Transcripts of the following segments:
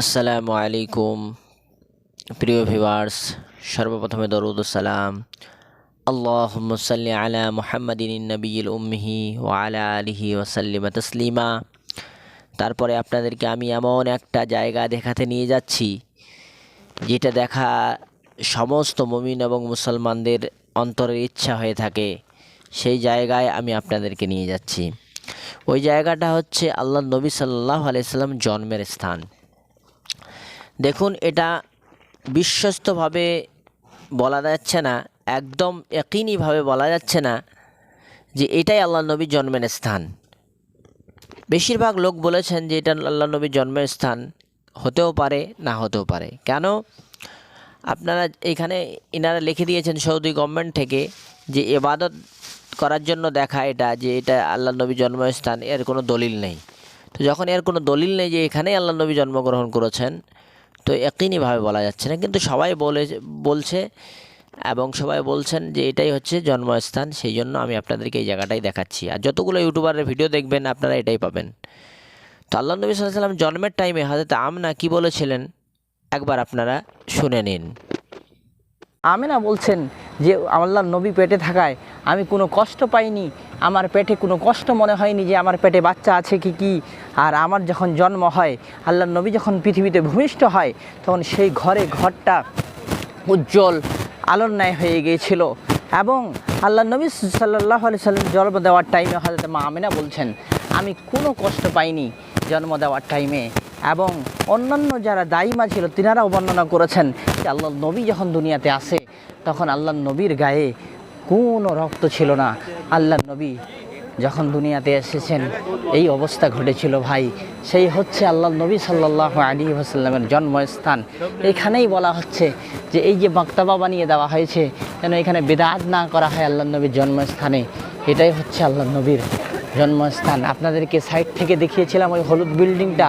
আসসালামু আলাইকুম প্রিয় ভিউয়ার্স সর্বপ্রথমে দরুদ সালাম। আল্লাহ সাল্লি আলা মুহাম্মাদিন নবীল উম্মিহি ও আলা আলিহি ওসাল্লিমা তসলিমা। তারপরে আপনাদেরকে আমি এমন একটা জায়গা দেখাতে নিয়ে যাচ্ছি, যেটা দেখা সমস্ত মমিন এবং মুসলমানদের অন্তরের ইচ্ছা হয়ে থাকে। সেই জায়গায় আমি আপনাদেরকে নিয়ে যাচ্ছি। ওই জায়গাটা হচ্ছে আল্লাহ নবী সাল্লাহ আলাইসাল্লাম জন্মের স্থান। দেখুন, এটা বিশ্বস্তভাবে বলা যাচ্ছে না, একদম একইনিভাবে বলা যাচ্ছে না, যে এটাই আল্লাহ নবীর জন্মের স্থান। বেশিরভাগ লোক বলেছেন যে এটা আল্লাহ নবীর জন্মের স্থান, হতেও পারে, না হতেও পারে। কেন? আপনারা এখানে এনারা লিখে দিয়েছেন সৌদি গভর্নমেন্ট থেকে যে এবাদত করার জন্য দেখা এটা, যে এটা আল্লাহ নবী জন্মস্থান এর কোনো দলিল নেই। তো যখন এর কোনো দলিল নেই যে এখানেই আল্লাহ নবী জন্মগ্রহণ করেছেন তো একইনিভাবে বলা যাচ্ছে না। কিন্তু সবাই বলে, বলছে এবং সবাই বলছেন যে এটাই হচ্ছে জন্মস্থান, সেই জন্য আমি আপনাদেরকে এই জায়গাটাই দেখাচ্ছি। আর যতগুলো ইউটিউবারের ভিডিও দেখবেন, আপনারা এটাই পাবেন। তো আল্লাহ নবী সাল্লাম জন্মের টাইমে হাজরত আমনা কি বলেছিলেন? একবার আপনারা শুনে নিন। আমেনা বলছেন যে আল্লাহ নবী পেটে থাকায় আমি কোনো কষ্ট পাইনি, আমার পেটে কোনো কষ্ট মনে হয়নি যে আমার পেটে বাচ্চা আছে কি কি। আর আমার যখন জন্ম হয় আল্লাহ নবী যখন পৃথিবীতে ভূমিষ্ঠ হয়, তখন সেই ঘরে ঘরটা উজ্জ্বল, আলোর ন্যায় হয়ে গিয়েছিল। এবং আল্লাহ নবী সাল্লাহ আলি সাল্লাম জন্ম দেওয়ার টাইমে হয়তো মা আমিনা বলছেন, আমি কোনো কষ্ট পাইনি জন্ম দেওয়ার টাইমে এবং অন্যান্য যারা দায়ীমা ছিল, তিনারাও বর্ণনা করেছেন যে আল্লাহ নবী যখন দুনিয়াতে আসে, তখন আল্লাহ নবীর গায়ে কোনো রক্ত ছিল না। আল্লাহ নবী যখন দুনিয়াতে এসেছেন, এই অবস্থা ঘটেছিল ভাই। সেই হচ্ছে আল্লাহ নবী সাল্লাহ আলী আসাল্লামের জন্মস্থান। এখানেই বলা হচ্ছে যে এই যে বক্তব্য বানিয়ে দেওয়া হয়েছে, যেন এখানে বেদাত না করা হয় আল্লাহ নবীর জন্মস্থানে। এটাই হচ্ছে আল্লাহ নবীর জন্মস্থান। আপনাদেরকে সাইড থেকে দেখিয়েছিলাম ওই হলুদ বিল্ডিংটা।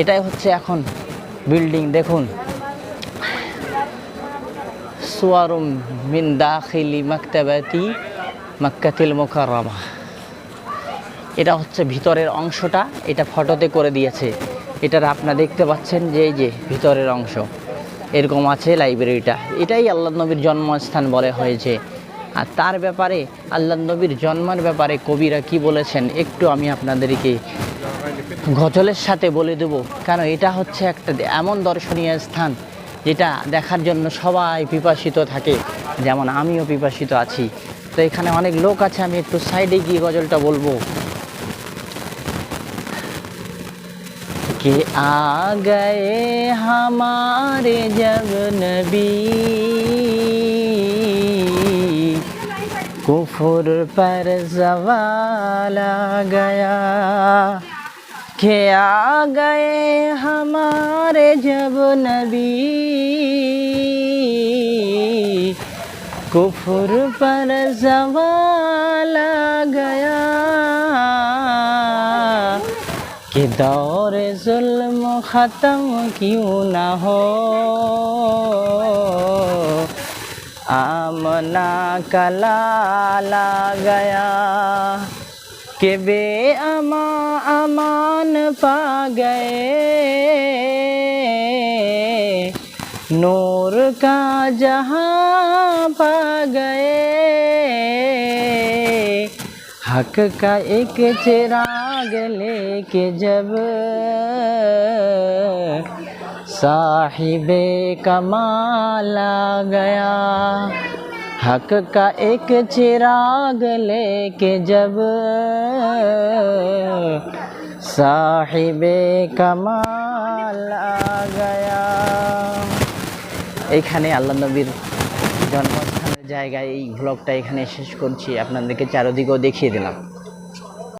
এটাই হচ্ছে এখন বিল্ডিং দেখুন। সুয়ারুম মিন দাখিলি মাকতাবাতি মাক্কাতিল মোকাররমা। এটা হচ্ছে ভিতরের অংশটা, এটা ফটোতে করে দিয়েছে। এটার আপনারা দেখতে পাচ্ছেন যে এই যে ভিতরের অংশ, এরকম আছে লাইব্রেরিটা এটাই আল্লাহ নবীর জন্মস্থান বলে হয়েছে। আর তার ব্যাপারে, আল্লাহ নবীর জন্মের ব্যাপারে কবিরা কি বলেছেন, একটু আমি আপনাদেরকে গজলের সাথে বলে দেব কারণ এটা হচ্ছে একটা এমন দর্শনীয় স্থান যেটা দেখার জন্য সবাই পিপাসিত থাকে, যেমন আমিও পিপাসিত আছি। তো এখানে অনেক লোক আছে, আমি একটু সাইডে গিয়ে গজলটা বলব। কে আ হামারে জব নবী? কুফুর পর জবালা গয়া। कि आ गए हमारे जब नबी कुफुर पर जवाल आ गया कि दौर जुल्म ख़त्म क्यों ना हो आमना कलाला गया کہ بے اما امان پا گئے۔ نور کا جہاں پا گئے۔ حق کا ایک چراغ لے کے جب صاحب کمال آ گیا۔ हक का एक चिराग लेके जब साहिब कमाल आ गया এখানে আল্লাহ নবীর জন্মস্থানের জায়গায় এই ভ্লগটা এখানে শেষ করছি আপনাদেরকে চারদিকেও দেখিয়ে দিলাম